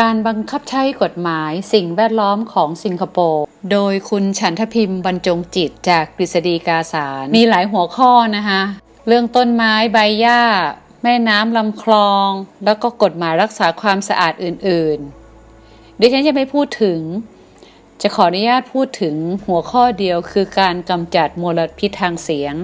การบังคับใช้กฎหมายสิ่งแวดล้อมของสิงคโปร์ โดยคุณฉันทพิมพ์บรรจงจิตจากกฤษฎีกาสาร มีหลายหัวข้อนะคะเรื่องต้นไม้ใบหญ้า แม่น้ำลำคลอง แล้วก็กฎหมายรักษาความสะอาดอื่นๆ ดิฉันจะไม่พูดถึง จะขออนุญาตพูดถึงหัวข้อเดียวคือการกำจัดมลพิษทางเสียง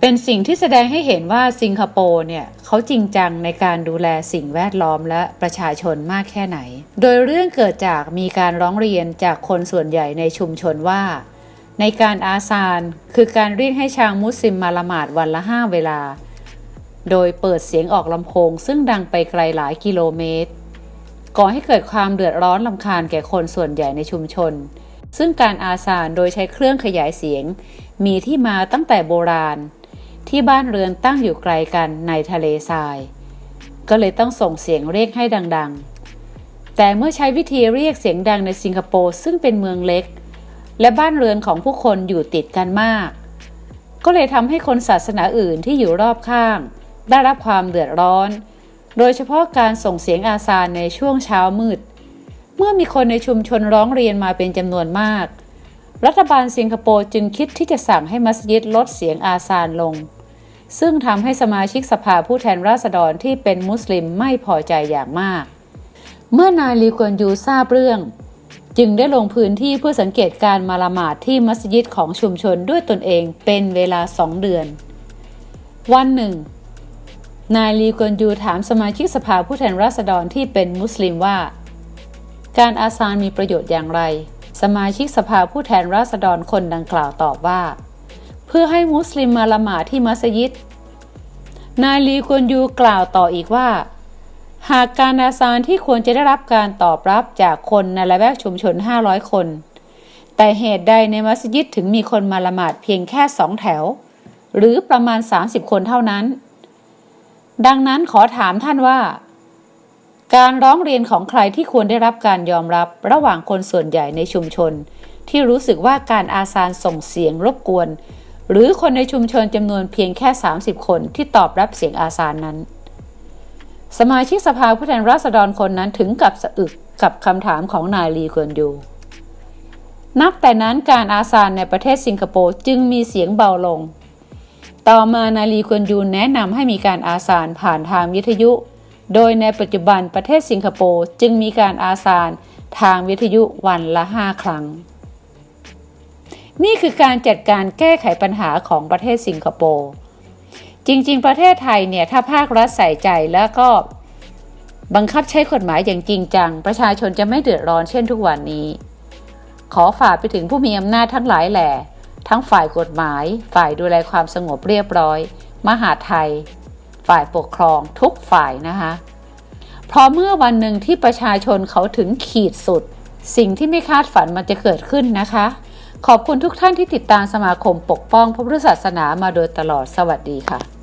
เป็นสิ่งที่แสดงให้เห็นว่าสิงคโปร์เนี่ยเขาจริงจังในการดูแลสิ่งแวดล้อมและประชาชนมากแค่ไหน โดยเรื่องเกิดจากมีการร้องเรียนจากคนส่วนใหญ่ในชุมชนว่า ในการอาซานคือการเรียกให้ชาวมุสลิมมาละหมาดวันละห้าเวลา โดยเปิดเสียงออกลำโพง ซึ่งดังไปไกลหลายกิโลเมตร ก่อให้เกิดความเดือดร้อนลำคาญแก่คนส่วนใหญ่ในชุมชน ซึ่งการอาซานโดยใช้เครื่องขยายเสียง มีที่มาตั้งแต่โบราณ ที่บ้านเรือนตั้งอยู่ไกลกันในทะเลทราย ก็เลยต้องส่งเสียงเรียกให้ดังๆ แต่เมื่อใช้วิธีเรียกเสียงดังในสิงคโปร์ซึ่งเป็นเมืองเล็ก และบ้านเรือนของผู้คนอยู่ติดกันมาก ก็เลยทำให้คนศาสนาอื่นที่อยู่รอบข้าง ได้รับความเดือดร้อน โดยเฉพาะการส่งเสียงอาซานในช่วงเช้ามืด เมื่อมีคนในชุมชนร้องเรียนมาเป็นจำนวนมากรัฐบาลสิงคโปร์จึงคิดที่จะสั่งให้มัสยิดลดเสียงอาซานลง ซึ่งทำให้สมาชิกสภาผู้แทนราษฎรที่เป็นมุสลิมไม่พอใจอย่างมาก เมื่อนายลีกวนยูทราบเรื่อง จึงได้ลงพื้นที่เพื่อสังเกตการมาละหมาดที่มัสยิดของชุมชนด้วยตนเองเป็นเวลาสองเดือน วันหนึ่ง นายลีกวนยูถามสมาชิกสภาผู้แทนราษฎรที่เป็นมุสลิมว่า การอาซานมีประโยชน์อย่างไร สมาชิกสภาผู้แทนราษฎรคนดังกล่าวตอบว่า เพื่อให้มุสลิมมาละหมาดที่มัสยิด นายลีกวนยูกล่าวต่ออีกว่า หากการอาซานที่ควรจะได้รับการตอบรับจากคนในละแวกชุมชน 500 คน แต่เหตุใดในมัสยิดถึงมีคนมาละหมาดเพียงแค่สองแถว หรือประมาณ 30 คนเท่านั้น ดังนั้นขอถามท่านว่าการร้องเรียนของใครที่ควรได้รับการยอมรับระหว่างคนส่วนใหญ่ในชุมชน ที่รู้สึกว่าการอาซานส่งเสียงรบกวน หรือคนในชุมชนจำนวนเพียงแค่ 30 คนที่ตอบรับเสียงอาซานนั้น สมาชิกสภาผู้แทนราษฎรคนนั้นถึงกับสะอึกกับคำถามของนายลีกวนยูนับแต่นั้นการอาซานในประเทศสิงคโปร์จึงมีเสียงเบาลง ต่อมานายลีกวนยูแนะนำให้มีการอาซานผ่านทางวิทยุ โดยในปัจจุบันประเทศสิงคโปร์จึงมีการอาซานทางวิทยุวันละ 5 ครั้ง นี่คือการจัดการแก้ไขปัญหาของประเทศสิงคโปร์จริง ๆ ประเทศไทยเนี่ยถ้าภาครัฐใส่ใจแล้วก็บังคับใช้กฎหมายอย่างจริงจัง ประชาชนจะไม่เดือดร้อนเช่นทุกวันนี้ ขอฝากไปถึงผู้มีอำนาจทั้งหลายแหล่ทั้งฝ่ายกฎหมาย ฝ่ายดูแลความสงบเรียบร้อย มหาไทย ฝ่ายปกครองทุกฝ่ายนะคะเพราะเมื่อวันหนึ่งที่ประชาชนเขาถึงขีดสุด สิ่งที่ไม่คาดฝันมันจะเกิดขึ้นนะคะ ขอบคุณทุกท่านที่ติดตามสมาคมปกป้องพระพุทธศาสนามาโดยตลอดสวัสดีค่ะ